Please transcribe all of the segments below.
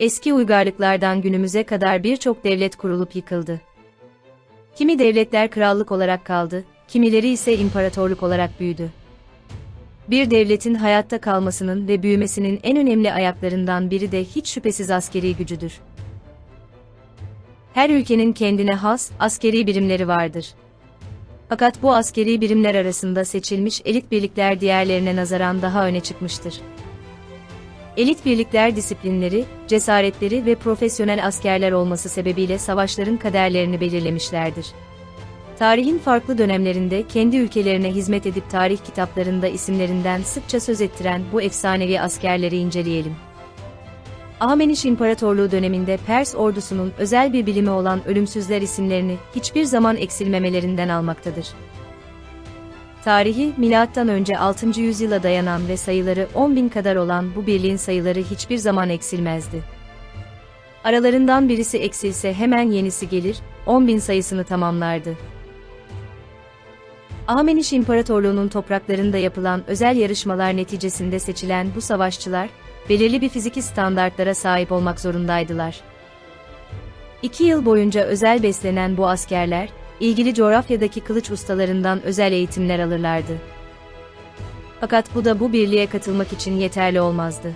Eski uygarlıklardan günümüze kadar birçok devlet kurulup yıkıldı. Kimi devletler krallık olarak kaldı, kimileri ise imparatorluk olarak büyüdü. Bir devletin hayatta kalmasının ve büyümesinin en önemli ayaklarından biri de hiç şüphesiz askeri gücüdür. Her ülkenin kendine has askeri birimleri vardır. Fakat bu askeri birimler arasında seçilmiş elit birlikler diğerlerine nazaran daha öne çıkmıştır. Elit birlikler disiplinleri, cesaretleri ve profesyonel askerler olması sebebiyle savaşların kaderlerini belirlemişlerdir. Tarihin farklı dönemlerinde kendi ülkelerine hizmet edip tarih kitaplarında isimlerinden sıkça söz ettiren bu efsanevi askerleri inceleyelim. Ahmeniş İmparatorluğu döneminde Pers ordusunun özel bir bilimi olan ölümsüzler isimlerini hiçbir zaman eksilmemelerinden almaktadır. Tarihi milattan önce 6. yüzyıla dayanan ve sayıları 10 bin kadar olan bu birliğin sayıları hiçbir zaman eksilmezdi. Aralarından birisi eksilse hemen yenisi gelir, 10 bin sayısını tamamlardı. Ahmeniş İmparatorluğu'nun topraklarında yapılan özel yarışmalar neticesinde seçilen bu savaşçılar, belirli bir fiziki standartlara sahip olmak zorundaydılar. İki yıl boyunca özel beslenen bu askerler, ilgili coğrafyadaki kılıç ustalarından özel eğitimler alırlardı. Fakat bu da bu birliğe katılmak için yeterli olmazdı.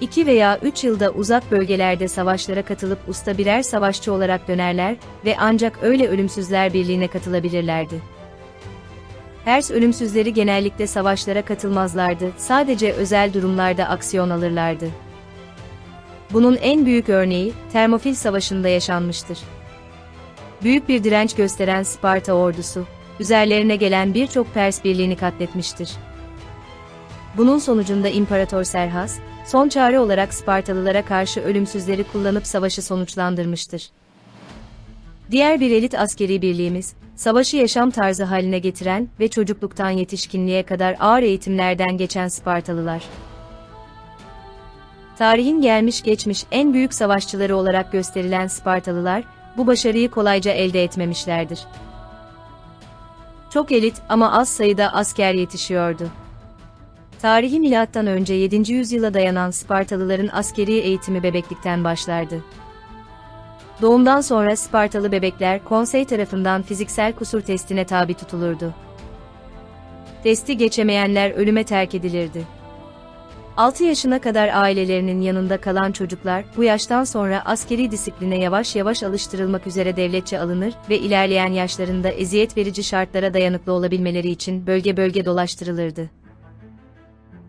İki veya üç yılda uzak bölgelerde savaşlara katılıp usta birer savaşçı olarak dönerler ve ancak öyle ölümsüzler birliğine katılabilirlerdi. Pers ölümsüzleri genellikle savaşlara katılmazlardı, sadece özel durumlarda aksiyon alırlardı. Bunun en büyük örneği, Termofil Savaşı'nda yaşanmıştır. Büyük bir direnç gösteren Sparta ordusu, üzerlerine gelen birçok Pers birliğini katletmiştir. Bunun sonucunda İmparator Serhas, son çare olarak Spartalılara karşı ölümsüzleri kullanıp savaşı sonuçlandırmıştır. Diğer bir elit askeri birliğimiz, savaşı yaşam tarzı haline getiren ve çocukluktan yetişkinliğe kadar ağır eğitimlerden geçen Spartalılar. Tarihin gelmiş geçmiş en büyük savaşçıları olarak gösterilen Spartalılar, bu başarıyı kolayca elde etmemişlerdir. Çok elit ama az sayıda asker yetişiyordu. Tarihi milattan önce 7. yüzyıla dayanan Spartalıların askeri eğitimi bebeklikten başlardı. Doğumdan sonra Spartalı bebekler konsey tarafından fiziksel kusur testine tabi tutulurdu. Testi geçemeyenler ölüme terk edilirdi. 6 yaşına kadar ailelerinin yanında kalan çocuklar bu yaştan sonra askeri disipline yavaş yavaş alıştırılmak üzere devletçe alınır ve ilerleyen yaşlarında eziyet verici şartlara dayanıklı olabilmeleri için bölge bölge dolaştırılırdı.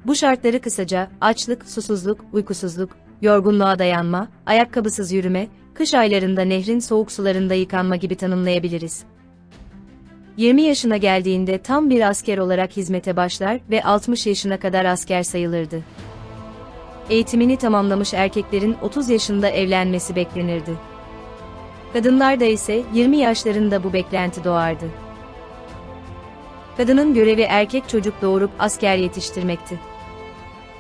Bu şartları kısaca açlık, susuzluk, uykusuzluk, yorgunluğa dayanma, ayakkabısız yürüme, kış aylarında nehrin soğuk sularında yıkanma gibi tanımlayabiliriz. 20 yaşına geldiğinde tam bir asker olarak hizmete başlar ve 60 yaşına kadar asker sayılırdı. Eğitimini tamamlamış erkeklerin 30 yaşında evlenmesi beklenirdi. Kadınlarda ise 20 yaşlarında bu beklenti doğardı. Kadının görevi erkek çocuk doğurup asker yetiştirmekti.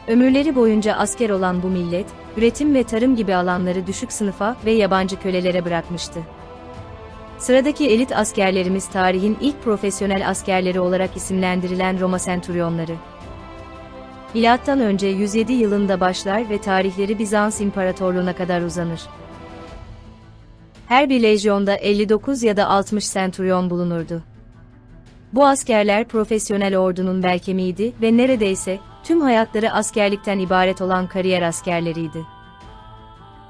Ömürleri boyunca asker olan bu millet, üretim ve tarım gibi alanları düşük sınıfa ve yabancı kölelere bırakmıştı. Sıradaki elit askerlerimiz tarihin ilk profesyonel askerleri olarak isimlendirilen Roma Centurionları. Milattan önce 107 yılında başlar ve tarihleri Bizans İmparatorluğu'na kadar uzanır. Her bir lejyonda 59 ya da 60 centurion bulunurdu. Bu askerler profesyonel ordunun bel kemiğiydi ve neredeyse tüm hayatları askerlikten ibaret olan kariyer askerleriydi.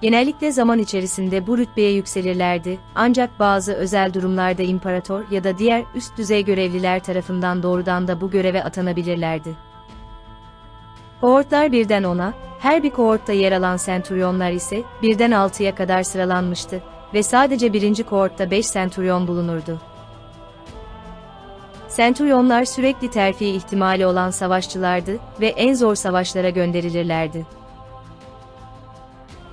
Genellikle zaman içerisinde bu rütbeye yükselirlerdi, ancak bazı özel durumlarda imparator ya da diğer üst düzey görevliler tarafından doğrudan da bu göreve atanabilirlerdi. Kohortlar birden ona, her bir kohortta yer alan senturyonlar ise birden altıya kadar sıralanmıştı ve sadece birinci kohortta 5 senturyon bulunurdu. Senturyonlar sürekli terfi ihtimali olan savaşçılardı ve en zor savaşlara gönderilirlerdi.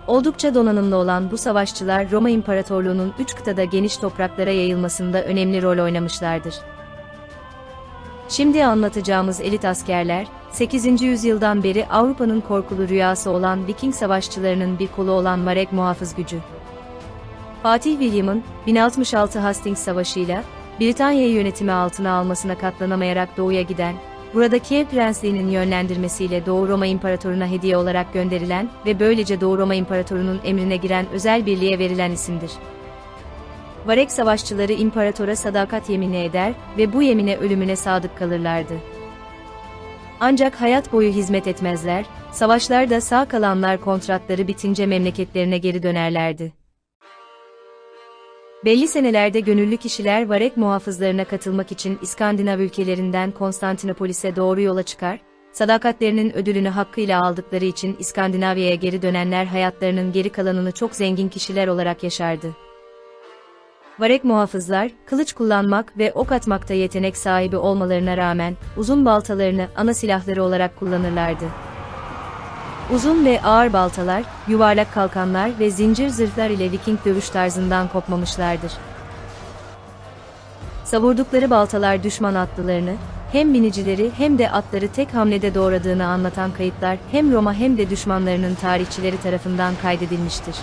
Oldukça donanımlı olan bu savaşçılar Roma İmparatorluğu'nun üç kıtada geniş topraklara yayılmasında önemli rol oynamışlardır. Şimdi anlatacağımız elit askerler, 8. yüzyıldan beri Avrupa'nın korkulu rüyası olan Viking savaşçılarının bir kolu olan Marek muhafız gücü. Fatih William'ın 1066 Hastings Savaşı'yla Britanya'yı yönetimi altına almasına katlanamayarak doğuya giden burada Kiev Prensliği'nin yönlendirmesiyle Doğu Roma İmparatoru'na hediye olarak gönderilen ve böylece Doğu Roma İmparatoru'nun emrine giren özel birliğe verilen isimdir. Varek savaşçıları imparatora sadakat yemini eder ve bu yemine ölümüne sadık kalırlardı. Ancak hayat boyu hizmet etmezler, savaşlarda sağ kalanlar kontratları bitince memleketlerine geri dönerlerdi. Belli senelerde gönüllü kişiler Varek muhafızlarına katılmak için İskandinav ülkelerinden Konstantinopolis'e doğru yola çıkar, sadakatlerinin ödülünü hakkıyla aldıkları için İskandinavya'ya geri dönenler hayatlarının geri kalanını çok zengin kişiler olarak yaşardı. Varek muhafızlar, kılıç kullanmak ve ok atmakta yetenek sahibi olmalarına rağmen, uzun baltalarını ana silahları olarak kullanırlardı. Uzun ve ağır baltalar, yuvarlak kalkanlar ve zincir zırhlar ile Viking dövüş tarzından kopmamışlardır. Savurdukları baltalar düşman atlılarını, hem binicileri hem de atları tek hamlede doğradığını anlatan kayıtlar hem Roma hem de düşmanlarının tarihçileri tarafından kaydedilmiştir.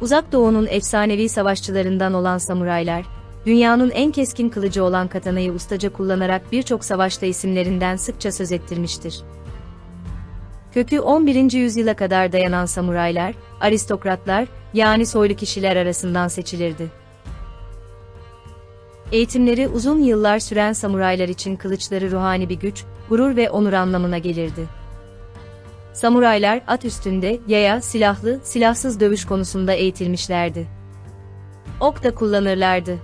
Uzak Doğu'nun efsanevi savaşçılarından olan samuraylar, dünyanın en keskin kılıcı olan katanayı ustaca kullanarak birçok savaşta isimlerinden sıkça söz ettirmiştir. Kökü 11. yüzyıla kadar dayanan samuraylar, aristokratlar, yani soylu kişiler arasından seçilirdi. Eğitimleri uzun yıllar süren samuraylar için kılıçları ruhani bir güç, gurur ve onur anlamına gelirdi. Samuraylar at üstünde, yaya, silahlı, silahsız dövüş konusunda eğitilmişlerdi. Ok da kullanırlardı.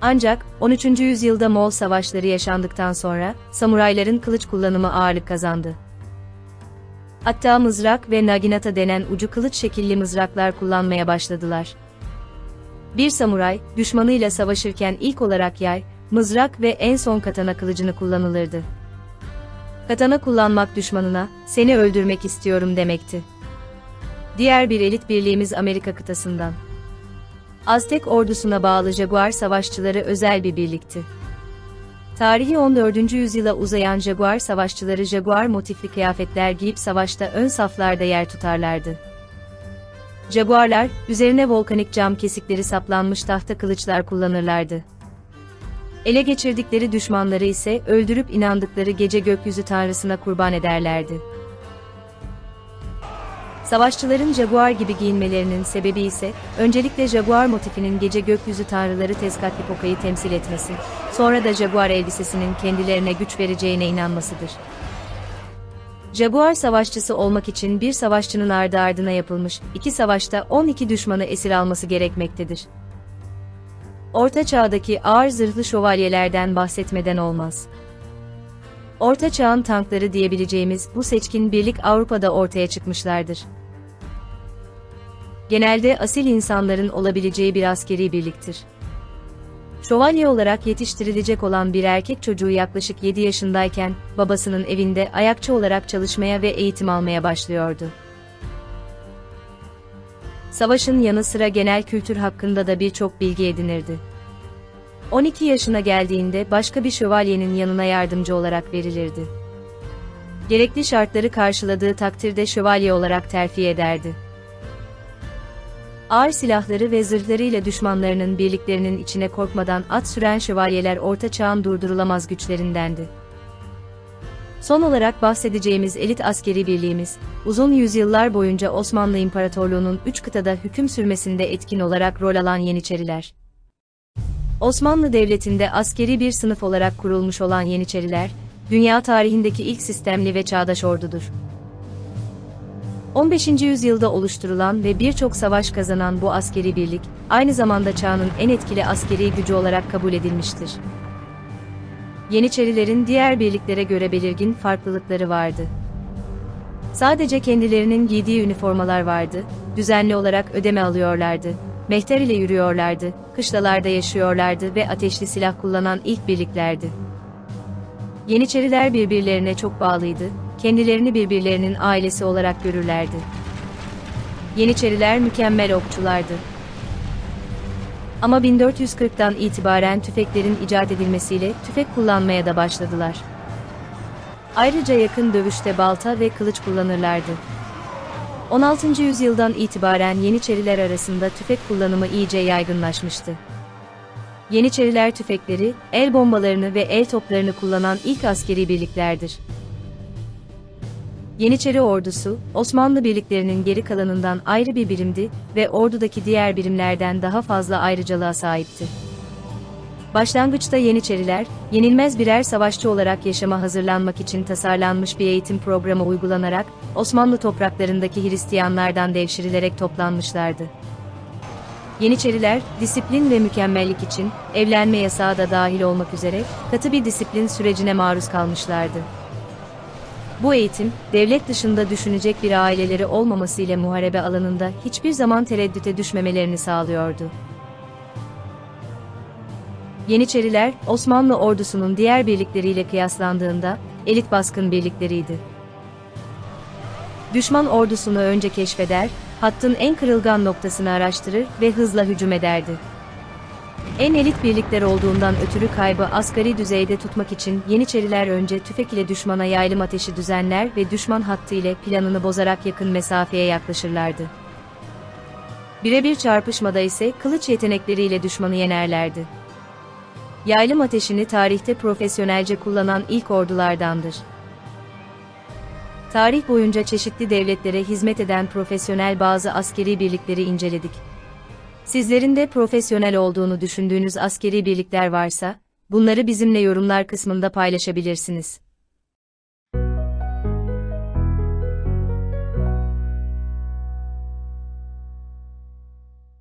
Ancak 13. yüzyılda Moğol savaşları yaşandıktan sonra samurayların kılıç kullanımı ağırlık kazandı. Hatta mızrak ve naginata denen ucu kılıç şekilli mızraklar kullanmaya başladılar. Bir samuray, düşmanıyla savaşırken ilk olarak yay, mızrak ve en son katana kılıcını kullanılırdı. Katana kullanmak düşmanına, seni öldürmek istiyorum demekti. Diğer bir elit birliğimiz Amerika kıtasından. Aztek ordusuna bağlı Jaguar savaşçıları özel bir birlikti. Tarihi 14. yüzyıla uzayan Jaguar savaşçıları Jaguar motifli kıyafetler giyip savaşta ön saflarda yer tutarlardı. Jaguarlar, üzerine volkanik cam kesikleri saplanmış tahta kılıçlar kullanırlardı. Ele geçirdikleri düşmanları ise öldürüp inandıkları gece gökyüzü tanrısına kurban ederlerdi. Savaşçıların jaguar gibi giyinmelerinin sebebi ise, öncelikle jaguar motifinin gece gökyüzü tanrıları Tezcatlipoca temsil etmesi, sonra da jaguar elbisesinin kendilerine güç vereceğine inanmasıdır. Jaguar savaşçısı olmak için bir savaşçının ardı ardına yapılmış, iki savaşta 12 düşmanı esir alması gerekmektedir. Orta Çağ'daki ağır zırhlı şövalyelerden bahsetmeden olmaz. Orta Çağ'ın tankları diyebileceğimiz bu seçkin birlik Avrupa'da ortaya çıkmışlardır. Genelde asil insanların olabileceği bir askeri birliktir. Şövalye olarak yetiştirilecek olan bir erkek çocuğu yaklaşık 7 yaşındayken, babasının evinde ayakçı olarak çalışmaya ve eğitim almaya başlıyordu. Savaşın yanı sıra genel kültür hakkında da birçok bilgi edinirdi. 12 yaşına geldiğinde başka bir şövalyenin yanına yardımcı olarak verilirdi. Gerekli şartları karşıladığı takdirde şövalye olarak terfi ederdi. Ağır silahları ve zırhlarıyla düşmanlarının birliklerinin içine korkmadan at süren şövalyeler orta çağın durdurulamaz güçlerindendi. Son olarak bahsedeceğimiz elit askeri birliğimiz, uzun yüzyıllar boyunca Osmanlı İmparatorluğu'nun üç kıtada hüküm sürmesinde etkin olarak rol alan Yeniçeriler. Osmanlı Devleti'nde askeri bir sınıf olarak kurulmuş olan Yeniçeriler, dünya tarihindeki ilk sistemli ve çağdaş ordudur. 15. yüzyılda oluşturulan ve birçok savaş kazanan bu askeri birlik, aynı zamanda çağının en etkili askeri gücü olarak kabul edilmiştir. Yeniçerilerin diğer birliklere göre belirgin farklılıkları vardı. Sadece kendilerinin giydiği üniformalar vardı, düzenli olarak ödeme alıyorlardı, mehter ile yürüyorlardı, kışlalarda yaşıyorlardı ve ateşli silah kullanan ilk birliklerdi. Yeniçeriler birbirlerine çok bağlıydı, kendilerini birbirlerinin ailesi olarak görürlerdi. Yeniçeriler mükemmel okçulardı. Ama 1440'tan itibaren tüfeklerin icat edilmesiyle tüfek kullanmaya da başladılar. Ayrıca yakın dövüşte balta ve kılıç kullanırlardı. 16. yüzyıldan itibaren Yeniçeriler arasında tüfek kullanımı iyice yaygınlaşmıştı. Yeniçeriler tüfekleri, el bombalarını ve el toplarını kullanan ilk askeri birliklerdir. Yeniçeri ordusu, Osmanlı birliklerinin geri kalanından ayrı bir birimdi ve ordudaki diğer birimlerden daha fazla ayrıcalığa sahipti. Başlangıçta Yeniçeriler, yenilmez birer savaşçı olarak yaşama hazırlanmak için tasarlanmış bir eğitim programı uygulanarak, Osmanlı topraklarındaki Hristiyanlardan devşirilerek toplanmışlardı. Yeniçeriler, disiplin ve mükemmellik için, evlenme yasağı da dahil olmak üzere, katı bir disiplin sürecine maruz kalmışlardı. Bu eğitim, devlet dışında düşünecek bir aileleri olmaması ile muharebe alanında hiçbir zaman tereddüte düşmemelerini sağlıyordu. Yeniçeriler, Osmanlı ordusunun diğer birlikleriyle kıyaslandığında, elit baskın birlikleriydi. Düşman ordusunu önce keşfeder, hattın en kırılgan noktasını araştırır ve hızla hücum ederdi. En elit birlikler olduğundan ötürü kaybı asgari düzeyde tutmak için Yeniçeriler önce tüfek ile düşmana yaylım ateşi düzenler ve düşman hattı ile planını bozarak yakın mesafeye yaklaşırlardı. Birebir çarpışmada ise kılıç yetenekleriyle düşmanı yenerlerdi. Yaylım ateşini tarihte profesyonelce kullanan ilk ordulardandır. Tarih boyunca çeşitli devletlere hizmet eden profesyonel bazı askeri birlikleri inceledik. Sizlerin de profesyonel olduğunu düşündüğünüz askeri birlikler varsa, bunları bizimle yorumlar kısmında paylaşabilirsiniz.